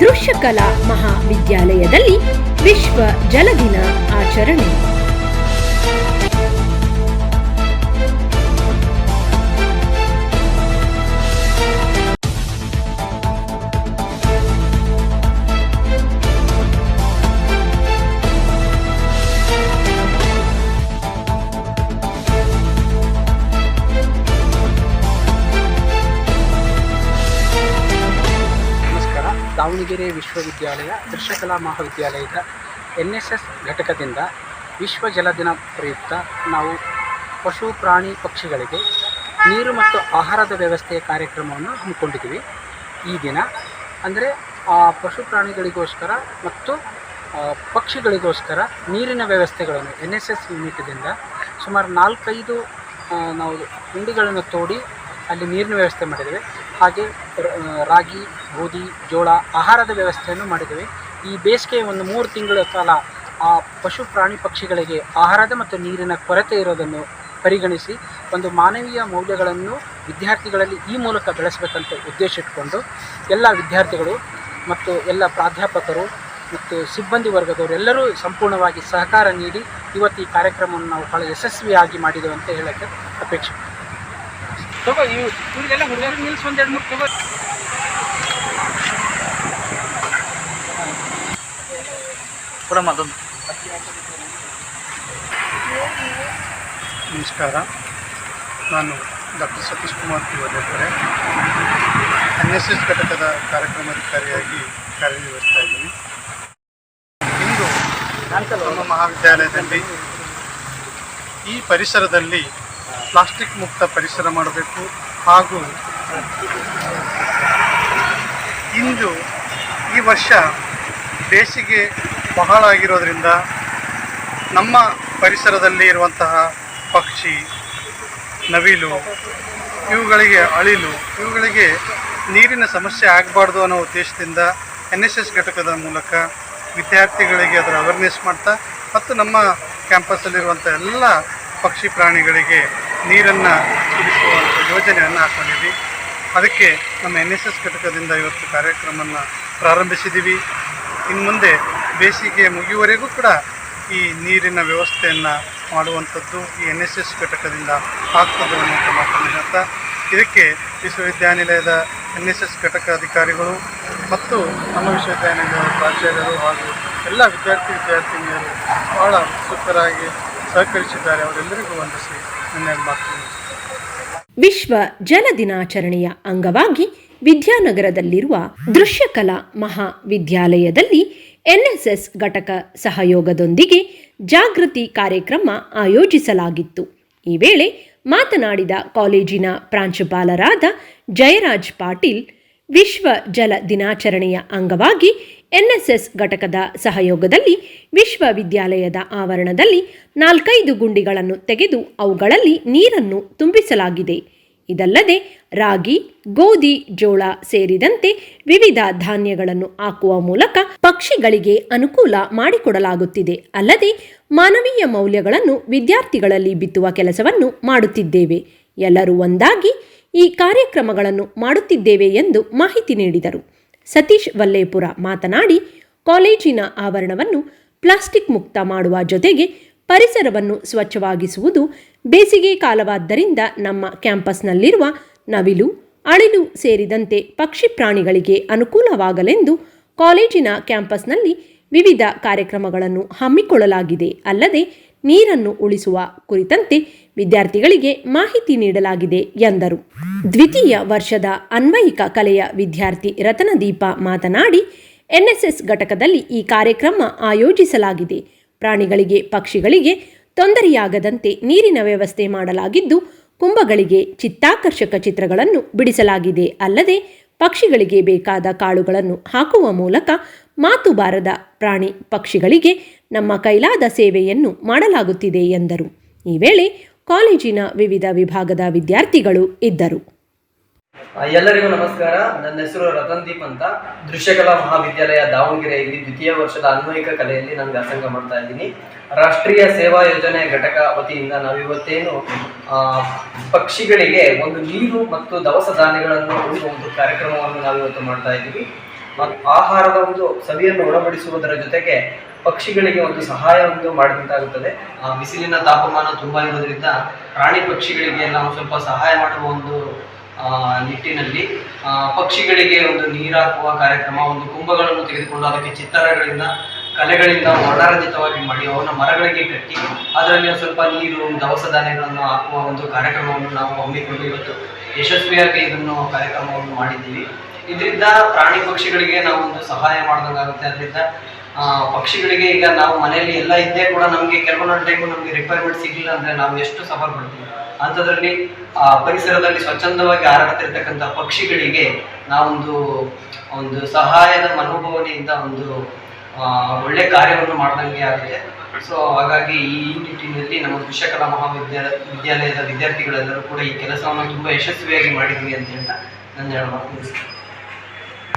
ದೃಶ್ಯಕಲಾ ಮಹಾವಿದ್ಯಾಲಯದಲ್ಲಿ ವಿಶ್ವ ಜಲ ದಿನ ಆಚರಣೆ. ದಾವಣಗೆರೆ ವಿಶ್ವವಿದ್ಯಾಲಯ ದೃಶ್ಯಕಲಾ ಮಹಾವಿದ್ಯಾಲಯದ ಎನ್ ಎಸ್ ಎಸ್ ಘಟಕದಿಂದ ವಿಶ್ವ ಜಲ ದಿನ ಪ್ರಯುಕ್ತ ನಾವು ಪಶು ಪ್ರಾಣಿ ಪಕ್ಷಿಗಳಿಗೆ ನೀರು ಮತ್ತು ಆಹಾರದ ವ್ಯವಸ್ಥೆಯ ಕಾರ್ಯಕ್ರಮವನ್ನು ಹಮ್ಮಿಕೊಂಡಿದ್ದೀವಿ. ಈ ದಿನ ಅಂದರೆ ಆ ಪಶು ಪ್ರಾಣಿಗಳಿಗೋಸ್ಕರ ಮತ್ತು ಪಕ್ಷಿಗಳಿಗೋಸ್ಕರ ನೀರಿನ ವ್ಯವಸ್ಥೆಗಳನ್ನು ಎನ್ ಎಸ್ ಎಸ್ ಯೂನಿಟ್ದಿಂದ ಸುಮಾರು ನಾಲ್ಕೈದು ನಾವು ಗುಂಡಿಗಳನ್ನು ತೋಡಿ ಅಲ್ಲಿ ನೀರಿನ ವ್ಯವಸ್ಥೆ ಮಾಡಿದ್ದೇವೆ. ಹಾಗೆ ರಾಗಿ, ಗೋಧಿ, ಜೋಳ ಆಹಾರದ ವ್ಯವಸ್ಥೆಯನ್ನು ಮಾಡಿದ್ದೇವೆ. ಈ ಬೇಸಿಗೆ ಒಂದು ಮೂರು ತಿಂಗಳ ಕಾಲ ಆ ಪಶು ಪ್ರಾಣಿ ಪಕ್ಷಿಗಳಿಗೆ ಆಹಾರದ ಮತ್ತು ನೀರಿನ ಕೊರತೆ ಇರೋದನ್ನು ಪರಿಗಣಿಸಿ ಒಂದು ಮಾನವೀಯ ಮೌಲ್ಯಗಳನ್ನು ವಿದ್ಯಾರ್ಥಿಗಳಲ್ಲಿ ಈ ಮೂಲಕ ಬೆಳೆಸಬೇಕಂತ ಉದ್ದೇಶ ಇಟ್ಕೊಂಡು ಎಲ್ಲ ವಿದ್ಯಾರ್ಥಿಗಳು ಮತ್ತು ಎಲ್ಲ ಪ್ರಾಧ್ಯಾಪಕರು ಮತ್ತು ಸಿಬ್ಬಂದಿ ವರ್ಗದವರೆಲ್ಲರೂ ಸಂಪೂರ್ಣವಾಗಿ ಸಹಕಾರ ನೀಡಿ ಇವತ್ತು ಈ ಕಾರ್ಯಕ್ರಮವನ್ನು ನಾವು ಬಹಳ ಯಶಸ್ವಿಯಾಗಿ ಮಾಡಿದೆವು ಅಂತ ಹೇಳೋಕ್ಕೆ ಅಪೇಕ್ಷೆ ನಿಲ್ಸಿ ಮೂರು ತಗೋ. ಕೊಡಮ್ಮ ಅದೊಂದು. ನಮಸ್ಕಾರ. ನಾನು ಡಾಕ್ಟರ್ ಸತೀಶ್ ಕುಮಾರ್ ಇವರೇ ಎನ್ ಎಸ್ ಎಸ್ ಘಟಕದ ಕಾರ್ಯಕ್ರಮಾಧಿಕಾರಿಯಾಗಿ ಕಾರ್ಯನಿರ್ವಹಿಸ್ತಾ ಇದ್ದೀನಿ. ಇಂದು ನಮ್ಮ ಮಹಾವಿದ್ಯಾಲಯದಲ್ಲಿ ಈ ಪರಿಸರದಲ್ಲಿ ಪ್ಲಾಸ್ಟಿಕ್ ಮುಕ್ತ ಪರಿಸರ ಮಾಡಬೇಕು ಹಾಗೂ ಇಂದು ಈ ವರ್ಷ ಬೇಸಿಗೆ ಬಹಳ ಆಗಿರೋದ್ರಿಂದ ನಮ್ಮ ಪರಿಸರದಲ್ಲಿ ಇರುವಂತಹ ಪಕ್ಷಿ, ನವಿಲು, ಇವುಗಳಿಗೆ ಅಳಿಲು, ಇವುಗಳಿಗೆ ನೀರಿನ ಸಮಸ್ಯೆ ಆಗಬಾರ್ದು ಅನ್ನೋ ಉದ್ದೇಶದಿಂದ ಎನ್ ಎಸ್ ಎಸ್ ಘಟಕದ ಮೂಲಕ ವಿದ್ಯಾರ್ಥಿಗಳಿಗೆ ಅದರ ಅವೇರ್ನೆಸ್ ಮಾಡ್ತಾ ಮತ್ತು ನಮ್ಮ ಕ್ಯಾಂಪಸ್ಸಲ್ಲಿರುವಂಥ ಎಲ್ಲ ಪಕ್ಷಿ ಪ್ರಾಣಿಗಳಿಗೆ ನೀರನ್ನು ಕುಡಿಸುವಂಥ ಯೋಜನೆಯನ್ನು ಹಾಕ್ಕೊಂಡಿದ್ವಿ ಅದಕ್ಕೆ ನಮ್ಮ ಎನ್ ಎಸ್ ಎಸ್ ಘಟಕದಿಂದ ಇವತ್ತು ಕಾರ್ಯಕ್ರಮವನ್ನು ಪ್ರಾರಂಭಿಸಿದ್ದೀವಿ. ಇನ್ನು ಮುಂದೆ ಬೇಸಿಗೆ ಮುಗಿಯುವವರೆಗೂ ಕೂಡ ಈ ನೀರಿನ ವ್ಯವಸ್ಥೆಯನ್ನು ಮಾಡುವಂಥದ್ದು ಈ ಎನ್ ಎಸ್ ಎಸ್ ಘಟಕದಿಂದ ಆಗ್ತದೆ ಅನ್ನುವಂಥ ಮಾತನ್ನು ಇದಕ್ಕೆ ವಿಶ್ವವಿದ್ಯಾನಿಲಯದ ಎನ್ ಎಸ್ ಎಸ್ ಘಟಕ ಅಧಿಕಾರಿಗಳು ಮತ್ತು ನಮ್ಮ ವಿಶ್ವವಿದ್ಯಾನಿಲಯದ ಪ್ರಾಚಾರ್ಯರು ಹಾಗೂ ಎಲ್ಲ ವಿದ್ಯಾರ್ಥಿ ವಿದ್ಯಾರ್ಥಿನಿಯರು ಬಹಳ ಉತ್ಸುಕರಾಗಿ ಸಹಕರಿಸಿದ್ದಾರೆ. ಅವರೆಲ್ಲರಿಗೂ ವಂದಿಸಿ ವಿಶ್ವ ಜಲ ದಿನಾಚರಣೆಯ ಅಂಗವಾಗಿ ವಿದ್ಯಾನಗರದಲ್ಲಿರುವ ದೃಶ್ಯಕಲಾ ಮಹಾವಿದ್ಯಾಲಯದಲ್ಲಿ ಎನ್ಎಸ್ಎಸ್ ಘಟಕ ಸಹಯೋಗದೊಂದಿಗೆ ಜಾಗೃತಿ ಕಾರ್ಯಕ್ರಮ ಆಯೋಜಿಸಲಾಗಿತ್ತು. ಈ ವೇಳೆ ಮಾತನಾಡಿದ ಕಾಲೇಜಿನ ಪ್ರಾಂಶುಪಾಲರಾದ ಜಯರಾಜ್ ಪಾಟೀಲ್, ವಿಶ್ವ ಜಲ ದಿನಾಚರಣೆಯ ಅಂಗವಾಗಿ ಎನ್ಎಸ್ಎಸ್ ಘಟಕದ ಸಹಯೋಗದಲ್ಲಿ ವಿಶ್ವವಿದ್ಯಾಲಯದ ಆವರಣದಲ್ಲಿ ನಾಲ್ಕೈದು ಗುಂಡಿಗಳನ್ನು ತೆಗೆದು ಅವುಗಳಲ್ಲಿ ನೀರನ್ನು ತುಂಬಿಸಲಾಗಿದೆ. ಇದಲ್ಲದೆ ರಾಗಿ, ಗೋಧಿ, ಜೋಳ ಸೇರಿದಂತೆ ವಿವಿಧ ಧಾನ್ಯಗಳನ್ನು ಹಾಕುವ ಮೂಲಕ ಪಕ್ಷಿಗಳಿಗೆ ಅನುಕೂಲ ಮಾಡಿಕೊಡಲಾಗುತ್ತಿದೆ. ಅಲ್ಲದೆ ಮಾನವೀಯ ಮೌಲ್ಯಗಳನ್ನು ವಿದ್ಯಾರ್ಥಿಗಳಲ್ಲಿ ಬಿತ್ತುವ ಕೆಲಸವನ್ನು ಮಾಡುತ್ತಿದ್ದೇವೆ. ಎಲ್ಲರೂ ಒಂದಾಗಿ ಈ ಕಾರ್ಯಕ್ರಮಗಳನ್ನು ಮಾಡುತ್ತಿದ್ದೇವೆ ಎಂದು ಮಾಹಿತಿ ನೀಡಿದರು. ಸತೀಶ್ ವಲ್ಲೇಪುರ ಮಾತನಾಡಿ, ಕಾಲೇಜಿನ ಆವರಣವನ್ನು ಪ್ಲಾಸ್ಟಿಕ್ ಮುಕ್ತ ಮಾಡುವ ಜೊತೆಗೆ ಪರಿಸರವನ್ನು ಸ್ವಚ್ಛವಾಗಿಸುವುದು ಬೇಸಿಗೆ ಕಾಲವಾದ್ದರಿಂದ ನಮ್ಮ ಕ್ಯಾಂಪಸ್ನಲ್ಲಿರುವ ನವಿಲು, ಅಳಿಲು ಸೇರಿದಂತೆ ಪಕ್ಷಿ ಪ್ರಾಣಿಗಳಿಗೆ ಅನುಕೂಲವಾಗಲೆಂದು ಕಾಲೇಜಿನ ಕ್ಯಾಂಪಸ್ನಲ್ಲಿ ವಿವಿಧ ಕಾರ್ಯಕ್ರಮಗಳನ್ನು ಹಮ್ಮಿಕೊಳ್ಳಲಾಗಿದೆ. ಅಲ್ಲದೆ, ನೀರನ್ನು ಉಳಿಸುವ ಕುರಿತಂತೆ ವಿದ್ಯಾರ್ಥಿಗಳಿಗೆ ಮಾಹಿತಿ ನೀಡಲಾಗಿದೆ ಎಂದರು. ದ್ವಿತೀಯ ವರ್ಷದ ಅನ್ವಯಿಕ ಕಲೆಯ ವಿದ್ಯಾರ್ಥಿ ರತನದೀಪ ಮಾತನಾಡಿ, ಎನ್ಎಸ್ಎಸ್ ಘಟಕದಲ್ಲಿ ಈ ಕಾರ್ಯಕ್ರಮ ಆಯೋಜಿಸಲಾಗಿದೆ. ಪ್ರಾಣಿಗಳಿಗೆ, ಪಕ್ಷಿಗಳಿಗೆ ತೊಂದರೆಯಾಗದಂತೆ ನೀರಿನ ವ್ಯವಸ್ಥೆ ಮಾಡಲಾಗಿದ್ದು ಕುಂಭಗಳಿಗೆ ಚಿತ್ತಾಕರ್ಷಕ ಚಿತ್ರಗಳನ್ನು ಬಿಡಿಸಲಾಗಿದೆ. ಅಲ್ಲದೆ, ಪಕ್ಷಿಗಳಿಗೆ ಬೇಕಾದ ಕಾಳುಗಳನ್ನು ಹಾಕುವ ಮೂಲಕ ಮಾತು ಬಾರದ ಪ್ರಾಣಿ ಪಕ್ಷಿಗಳಿಗೆ ನಮ್ಮ ಕೈಲಾದ ಸೇವೆಯನ್ನು ಮಾಡಲಾಗುತ್ತಿದೆ ಎಂದರು. ಈ ವೇಳೆ ಕಾಲೇಜಿನ ವಿವಿಧ ವಿಭಾಗದ ವಿದ್ಯಾರ್ಥಿಗಳು ಇದ್ದರು. ಎಲ್ಲರಿಗೂ ನಮಸ್ಕಾರ. ನನ್ನ ಹೆಸರು ರತನ್ ದೀಪ್ ಅಂತ. ದೃಶ್ಯಕಲಾ ಮಹಾವಿದ್ಯಾಲಯ ದಾವಣಗೆರೆಯಲ್ಲಿ ದ್ವಿತೀಯ ವರ್ಷದ ಅನ್ವಯಿಕ ಕಲೆಯಲ್ಲಿ ನಾನು ವ್ಯಾಸಂಗ ಮಾಡ್ತಾ ಇದ್ದೀನಿ. ರಾಷ್ಟ್ರೀಯ ಸೇವಾ ಯೋಜನೆ ಘಟಕ ವತಿಯಿಂದ ನಾವಿವತ್ತೇನು ಪಕ್ಷಿಗಳಿಗೆ ಒಂದು ನೀರು ಮತ್ತು ದವಸ ಧಾನ್ಯಗಳನ್ನು ಉಳಿಸುವ ಒಂದು ಕಾರ್ಯಕ್ರಮವನ್ನು ನಾವಿವತ್ತು ಮಾಡ್ತಾ ಇದ್ದೀವಿ. ಮತ್ತು ಆಹಾರದ ಒಂದು ಸವಿಯನ್ನು ಒಳಪಡಿಸುವುದರ ಜೊತೆಗೆ ಪಕ್ಷಿಗಳಿಗೆ ಒಂದು ಸಹಾಯ ಒಂದು ಮಾಡಿದಂತಾಗುತ್ತದೆ. ಬಿಸಿಲಿನ ತಾಪಮಾನ ತುಂಬಾ ಇರೋದ್ರಿಂದ ಪ್ರಾಣಿ ಪಕ್ಷಿಗಳಿಗೆ ನಾವು ಸ್ವಲ್ಪ ಸಹಾಯ ಮಾಡುವ ಒಂದು ನಿಟ್ಟಿನಲ್ಲಿ ಪಕ್ಷಿಗಳಿಗೆ ಒಂದು ನೀರಾಕುವ ಕಾರ್ಯಕ್ರಮ, ಒಂದು ಕುಂಭಗಳನ್ನು ತೆಗೆದುಕೊಂಡು ಅದಕ್ಕೆ ಚಿತ್ತಾರಗಳಿಂದ, ಕಲೆಗಳಿಂದ ವರ್ಣರಂಜಿತವಾಗಿ ಮಾಡಿ ಅವನ್ನು ಮರಗಳಿಗೆ ಕಟ್ಟಿ ಅದರಲ್ಲಿ ಸ್ವಲ್ಪ ನೀರು, ದವಸ ಧಾನ್ಯಗಳನ್ನು ಹಾಕುವ ಒಂದು ಕಾರ್ಯಕ್ರಮವನ್ನು ನಾವು ಹಮ್ಮಿಕೊಂಡು ಇವತ್ತು ಯಶಸ್ವಿಯಾಗಿ ಇದನ್ನು ಕಾರ್ಯಕ್ರಮವನ್ನು ಮಾಡಿದ್ದೀವಿ. ಇದರಿಂದ ಪ್ರಾಣಿ ಪಕ್ಷಿಗಳಿಗೆ ನಾವು ಒಂದು ಸಹಾಯ ಮಾಡಿದಂಗಾಗುತ್ತೆ. ಅದರಿಂದ ಪಕ್ಷಿಗಳಿಗೆ ಈಗ ನಾವು ಮನೆಯಲ್ಲಿ ಎಲ್ಲ ಇದ್ದೇ ಕೂಡ ನಮಗೆ ಕೆಲವೊಂದು ಟೈಮು ನಮಗೆ ರಿಕ್ವೈರ್ಮೆಂಟ್ ಸಿಗಲಿಲ್ಲ ಅಂದ್ರೆ ನಾವು ಎಷ್ಟು ಸಫರ್ ಪಡ್ತೀವಿ ಅಂಥದ್ರಲ್ಲಿ ಪರಿಸರದಲ್ಲಿ ಸ್ವಚ್ಛಂದವಾಗಿ ಹಾರಾಡ್ತಿರ್ತಕ್ಕಂಥ ಪಕ್ಷಿಗಳಿಗೆ ನಾವೊಂದು, ಒಂದು ಸಹಾಯದ ಮನೋಭಾವನೆಯಿಂದ ಒಂದು ಒಳ್ಳೆ ಕಾರ್ಯವನ್ನು ಮಾಡ್ದಂಗೆ ಆಗಿದೆ. ಸೊ ಹಾಗಾಗಿ ಈ ನಿಟ್ಟಿನಲ್ಲಿ ನಮ್ಮ ಕೃಷಕಲಾ ಮಹಾವಿದ್ಯಾಲಯ ವಿದ್ಯಾಲಯದ ವಿದ್ಯಾರ್ಥಿಗಳೆಲ್ಲರೂ ಕೂಡ ಈ ಕೆಲಸವನ್ನು ತುಂಬಾ ಯಶಸ್ವಿಯಾಗಿ ಮಾಡಿದ್ವಿ ಅಂತ ಹೇಳ್ತಾ ನಾನು ಹೇಳೋಣ.